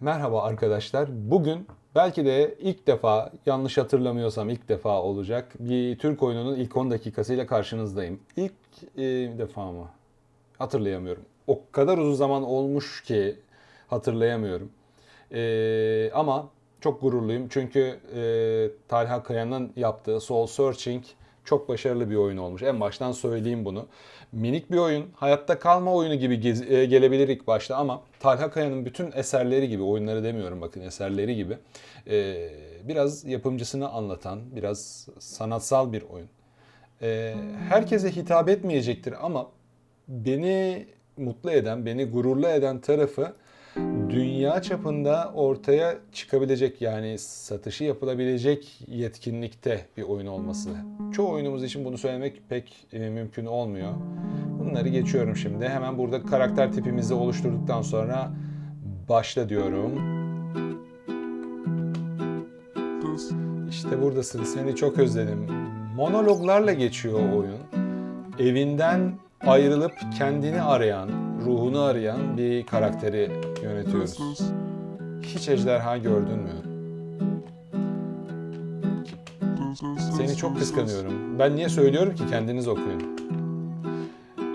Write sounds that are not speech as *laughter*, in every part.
Merhaba arkadaşlar. Bugün belki de ilk defa yanlış hatırlamıyorsam ilk defa olacak bir Türk oyununun ilk 10 dakikasıyla karşınızdayım. İlk e, defa mı? Hatırlayamıyorum. O kadar uzun zaman olmuş ki hatırlayamıyorum. E, ama çok gururluyum çünkü e, Talha Kaya'nın yaptığı Soul Searching çok başarılı bir oyun olmuş. En baştan söyleyeyim bunu. Minik bir oyun, hayatta kalma oyunu gibi e, gelebilir ilk başta ama Talha Kaya'nın bütün eserleri gibi, oyunları demiyorum bakın eserleri gibi e, biraz yapımcısını anlatan, biraz sanatsal bir oyun. E, herkese hitap etmeyecektir ama beni mutlu eden, beni gururlu eden tarafı dünya çapında ortaya çıkabilecek yani satışı yapılabilecek yetkinlikte bir oyun olması. Çoğu oyunumuz için bunu söylemek pek e, mümkün olmuyor. Bunları geçiyorum şimdi. Hemen burada karakter tipimizi oluşturduktan sonra başla diyorum. İşte buradasın. Seni çok özledim. Monologlarla geçiyor oyun. Evinden ayrılıp kendini arayan, ruhunu arayan bir karakteri yönetiyoruz. Hiç ejderha gördün mü? Seni çok kıskanıyorum. Ben niye söylüyorum ki kendiniz okuyun.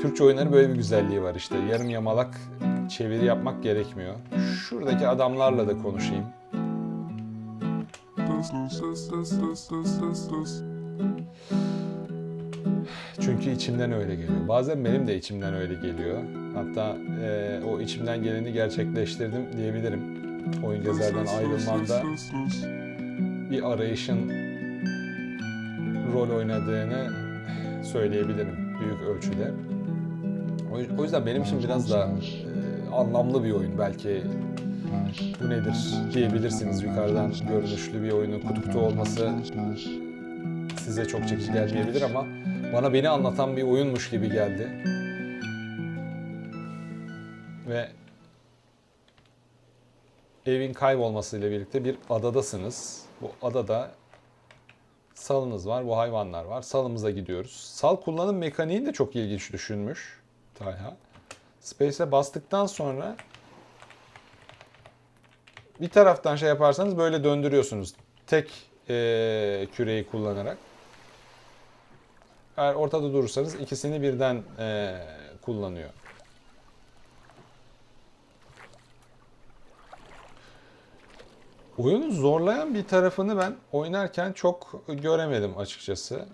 Türkçe oyunların böyle bir güzelliği var işte. Yarım yamalak çeviri yapmak gerekmiyor. Şuradaki adamlarla da konuşayım. Çünkü içimden öyle geliyor. Bazen benim de içimden öyle geliyor. Hatta e, o içimden geleni gerçekleştirdim diyebilirim. Oyun gezerden ayrılmamda bir arayışın rol oynadığını söyleyebilirim büyük ölçüde. O- yüzden benim için biraz da e, anlamlı bir oyun. Belki bu nedir diyebilirsiniz yukarıdan görünüşlü bir oyunun kutukta olması size çok çekici gelmeyebilir ama bana beni anlatan bir oyunmuş gibi geldi. Ve evin kaybolmasıyla birlikte bir adadasınız. Bu adada salınız var, bu hayvanlar var. Salımıza gidiyoruz. Sal kullanım mekaniğini de çok ilginç düşünmüş Talha. Space'e bastıktan sonra bir taraftan şey yaparsanız böyle döndürüyorsunuz. Tek eee, küreyi kullanarak. Eğer ortada durursanız ikisini birden eee, kullanıyor. Oyunu zorlayan bir tarafını ben oynarken çok göremedim açıkçası.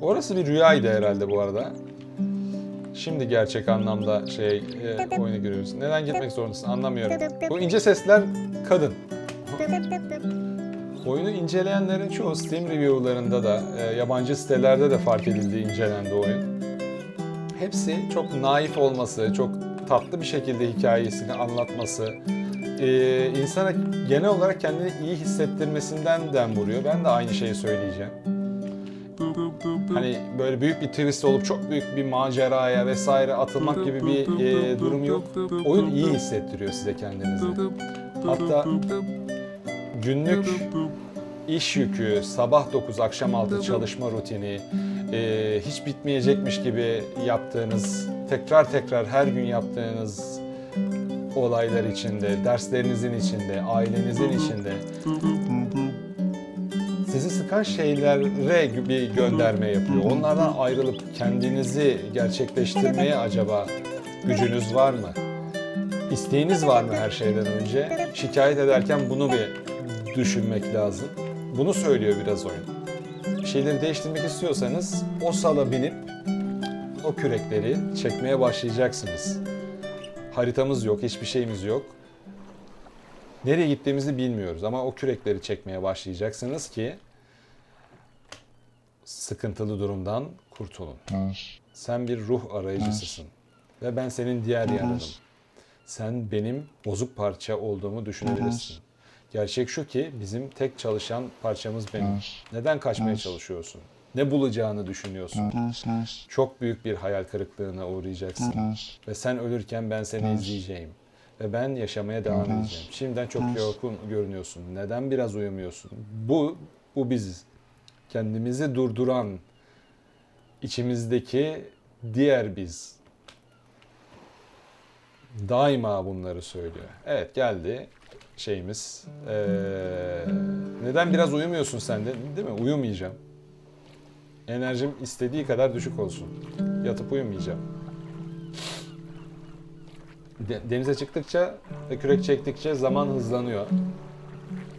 Orası bir rüyaydı herhalde bu arada. Şimdi gerçek anlamda şey e, oyunu görüyoruz. Neden gitmek zorundasın anlamıyorum. Bu ince sesler kadın. Oyunu inceleyenlerin çoğu Steam review'larında da e, yabancı sitelerde de fark edildi, incelendi oyun. Hepsi çok naif olması, çok tatlı bir şekilde hikayesini anlatması, e, insana genel olarak kendini iyi hissettirmesinden dem vuruyor. Ben de aynı şeyi söyleyeceğim. Hani böyle büyük bir twist olup çok büyük bir maceraya vesaire atılmak gibi bir e, durum yok. Oyun iyi hissettiriyor size kendinizi. Hatta günlük iş yükü, sabah 9 akşam 6 çalışma rutini, e, hiç bitmeyecekmiş gibi yaptığınız, tekrar tekrar her gün yaptığınız olaylar içinde, derslerinizin içinde, ailenizin içinde sizi sıkan şeylere bir gönderme yapıyor. Onlardan ayrılıp kendinizi gerçekleştirmeye acaba gücünüz var mı? İsteğiniz var mı her şeyden önce? Şikayet ederken bunu bir düşünmek lazım. Bunu söylüyor biraz oyun. Bir şeyleri değiştirmek istiyorsanız o sala binip o kürekleri çekmeye başlayacaksınız. Haritamız yok, hiçbir şeyimiz yok. Nereye gittiğimizi bilmiyoruz ama o kürekleri çekmeye başlayacaksınız ki sıkıntılı durumdan kurtulun. Sen bir ruh arayıcısısın ve ben senin diğer yarınım. Sen benim bozuk parça olduğumu düşünebilirsin. Gerçek şu ki bizim tek çalışan parçamız benim. Neden kaçmaya çalışıyorsun? Ne bulacağını düşünüyorsun? Çok büyük bir hayal kırıklığına uğrayacaksın. Ve sen ölürken ben seni izleyeceğim. Ve ben yaşamaya devam edeceğim. Şimdiden çok yorgun görünüyorsun. Neden biraz uyumuyorsun? Bu, bu biziz. Kendimizi durduran içimizdeki diğer biz. Daima bunları söylüyor. Evet geldi şeyimiz. Ee, neden biraz uyumuyorsun sen de? Değil mi? Uyumayacağım. Enerjim istediği kadar düşük olsun. Yatıp uyumayacağım. De- denize çıktıkça ve kürek çektikçe zaman hızlanıyor.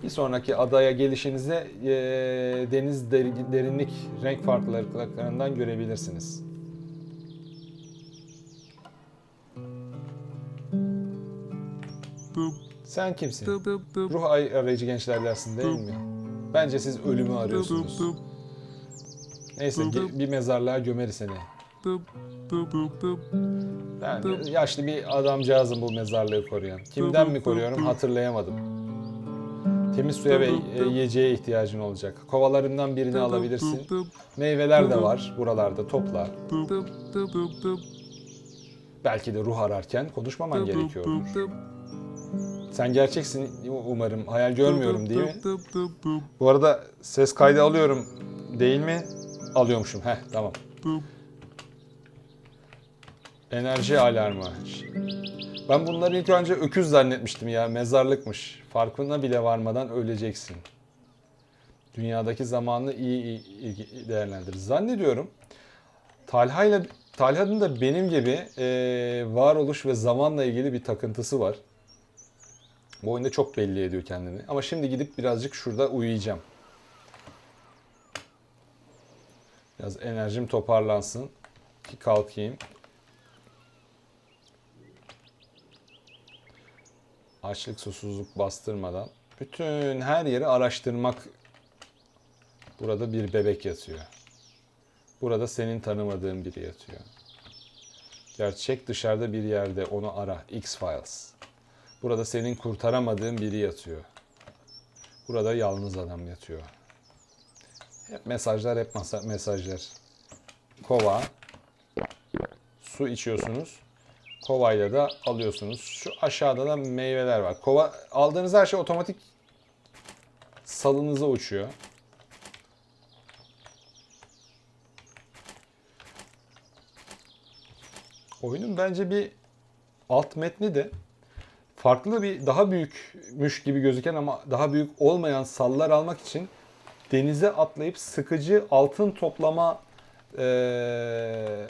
Bir sonraki adaya gelişinizde ee, deniz deri- derinlik renk farklılıklarından görebilirsiniz. Sen kimsin? Ruh ay- arayıcı gençler dersin değil mi? Bence siz ölümü arıyorsunuz. Neyse bir mezarlığa gömeriz seni. Ben yaşlı bir adamcağızım bu mezarlığı koruyan. Kimden mi koruyorum hatırlayamadım. Temiz suya ve yiyeceğe ihtiyacın olacak. Kovalarından birini alabilirsin. Meyveler de var buralarda topla. Belki de ruh ararken konuşmaman gerekiyordur. Sen gerçeksin umarım. Hayal görmüyorum değil mi? Bu arada ses kaydı alıyorum değil mi? Alıyormuşum. Heh tamam. Enerji alarmı. Ben bunları ilk önce öküz zannetmiştim ya. Mezarlıkmış. Farkına bile varmadan öleceksin. Dünyadaki zamanını iyi, iyi, iyi değerlendir. Zannediyorum Talha'yla Talha'nın da benim gibi eee, varoluş ve zamanla ilgili bir takıntısı var. Bu oyunda çok belli ediyor kendini. Ama şimdi gidip birazcık şurada uyuyacağım. Biraz enerjim toparlansın. Ki kalkayım. Açlık susuzluk bastırmadan. Bütün her yeri araştırmak. Burada bir bebek yatıyor. Burada senin tanımadığın biri yatıyor. Gerçek dışarıda bir yerde onu ara. X-Files. Burada senin kurtaramadığın biri yatıyor. Burada yalnız adam yatıyor. Hep mesajlar, hep masa- mesajlar. Kova. Su içiyorsunuz. Kovayla da alıyorsunuz. Şu aşağıda da meyveler var. Kova aldığınız her şey otomatik salınıza uçuyor. Oyunun bence bir alt metni de farklı bir daha büyükmüş gibi gözüken ama daha büyük olmayan sallar almak için denize atlayıp sıkıcı altın toplama eee,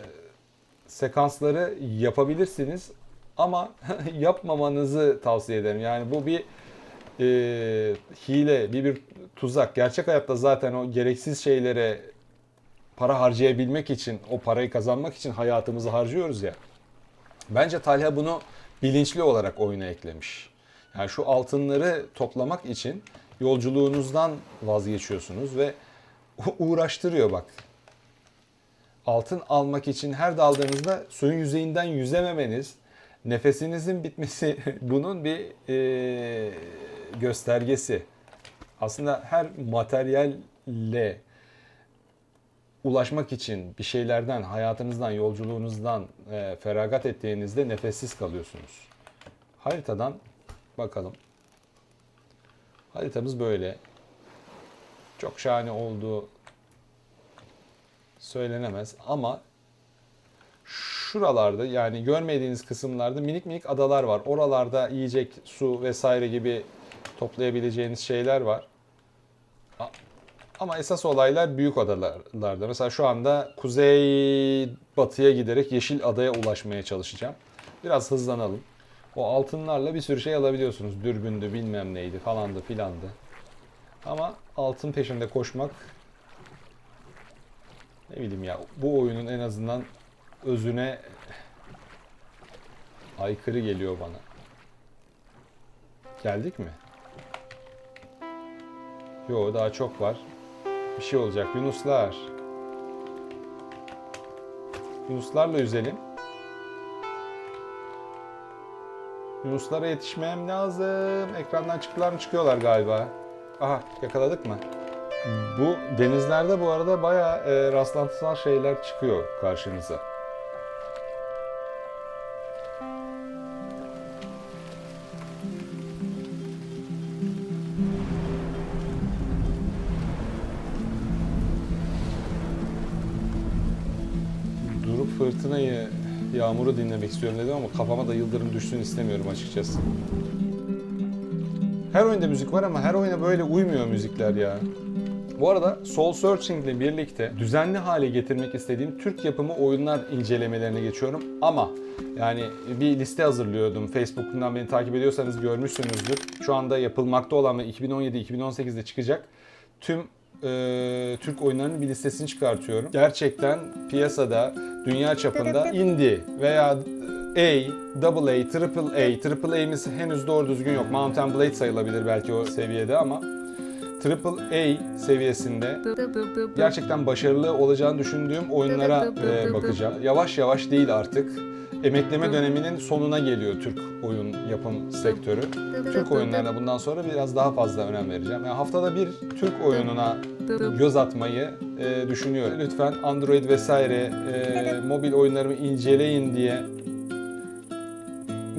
sekansları yapabilirsiniz ama *laughs* yapmamanızı tavsiye ederim. Yani bu bir eee, hile, bir bir tuzak. Gerçek hayatta zaten o gereksiz şeylere para harcayabilmek için, o parayı kazanmak için hayatımızı harcıyoruz ya. Bence Talha bunu bilinçli olarak oyuna eklemiş. Yani şu altınları toplamak için yolculuğunuzdan vazgeçiyorsunuz ve uğraştırıyor bak. Altın almak için her daldığınızda suyun yüzeyinden yüzememeniz, nefesinizin bitmesi *laughs* bunun bir eee, göstergesi. Aslında her materyalle ulaşmak için bir şeylerden, hayatınızdan, yolculuğunuzdan e, feragat ettiğinizde nefessiz kalıyorsunuz. Haritadan bakalım. Haritamız böyle. Çok şahane olduğu söylenemez ama şuralarda yani görmediğiniz kısımlarda minik minik adalar var. Oralarda yiyecek, su vesaire gibi toplayabileceğiniz şeyler var. Ama esas olaylar büyük adalarda. Mesela şu anda kuzey batıya giderek Yeşil Adaya ulaşmaya çalışacağım. Biraz hızlanalım. O altınlarla bir sürü şey alabiliyorsunuz. Dürbündü, bilmem neydi falandı filandı. Ama altın peşinde koşmak ne bileyim ya bu oyunun en azından özüne aykırı geliyor bana. Geldik mi? Yo daha çok var. Bir şey olacak. Yunuslar. Yunuslarla yüzelim. Yunuslara yetişmem lazım. Ekrandan çıktılar mı çıkıyorlar galiba. Aha yakaladık mı? Bu denizlerde bu arada bayağı e, rastlantısal şeyler çıkıyor karşınıza. Fırtınayı Yağmur'u dinlemek istiyorum dedim ama kafama da Yıldırım düşsün istemiyorum açıkçası. Her oyunda müzik var ama her oyuna böyle uymuyor müzikler ya. Bu arada Soul Searching ile birlikte düzenli hale getirmek istediğim Türk yapımı oyunlar incelemelerine geçiyorum. Ama yani bir liste hazırlıyordum. Facebook'tan beni takip ediyorsanız görmüşsünüzdür. Şu anda yapılmakta olan ve 2017-2018'de çıkacak tüm e, Türk oyunlarının bir listesini çıkartıyorum. Gerçekten piyasada, dünya çapında indie veya A, double A, triple A, triple A'miz henüz doğru düzgün yok. Mountain Blade sayılabilir belki o seviyede ama triple A seviyesinde gerçekten başarılı olacağını düşündüğüm oyunlara e, bakacağım. Yavaş yavaş değil artık. Emekleme döneminin sonuna geliyor Türk oyun yapım sektörü. Türk oyunlarına bundan sonra biraz daha fazla önem vereceğim. Yani haftada bir Türk oyununa göz atmayı e, düşünüyorum. Lütfen Android vesaire e, mobil oyunlarımı inceleyin diye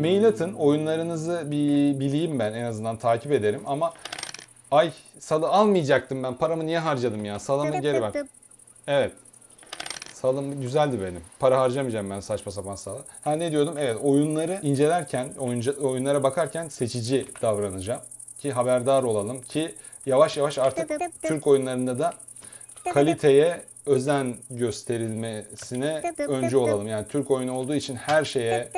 mail atın. Oyunlarınızı bir bileyim ben en azından takip ederim ama ay salı almayacaktım ben. Paramı niye harcadım ya? Salımı geri bak. Evet. Salım güzeldi benim. Para harcamayacağım ben saçma sapan sala. Ha ne diyordum? Evet oyunları incelerken, oyuncu, oyunlara bakarken seçici davranacağım. Ki haberdar olalım. Ki yavaş yavaş artık Türk oyunlarında da kaliteye özen gösterilmesine öncü olalım. Yani Türk oyunu olduğu için her şeye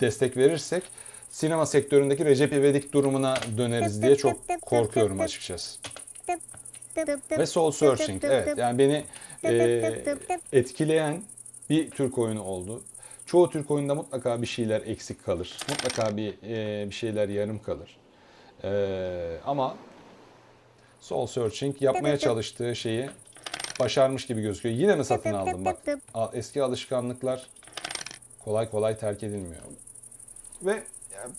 destek verirsek sinema sektöründeki Recep İvedik durumuna döneriz diye çok korkuyorum açıkçası. Ve Soul Searching. Evet yani beni e, etkileyen bir Türk oyunu oldu. Çoğu Türk oyunda mutlaka bir şeyler eksik kalır. Mutlaka bir e, bir şeyler yarım kalır. E, ama Soul Searching yapmaya çalıştığı şeyi başarmış gibi gözüküyor. Yine mi satın aldım bak. Eski alışkanlıklar kolay kolay terk edilmiyor. Ve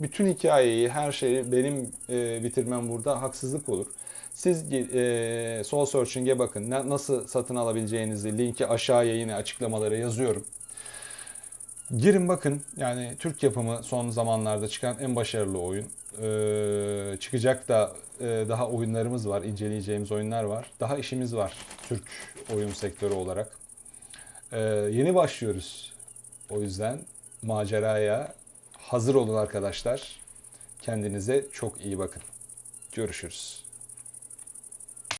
bütün hikayeyi, her şeyi benim e, bitirmem burada haksızlık olur. Siz e, Soul Searching'e bakın. Na- nasıl satın alabileceğinizi linki aşağıya yine açıklamalara yazıyorum. Girin bakın. Yani Türk yapımı son zamanlarda çıkan en başarılı oyun. Ee, çıkacak da e, daha oyunlarımız var. inceleyeceğimiz oyunlar var. Daha işimiz var Türk oyun sektörü olarak. Ee, yeni başlıyoruz. O yüzden maceraya hazır olun arkadaşlar. Kendinize çok iyi bakın. Görüşürüz.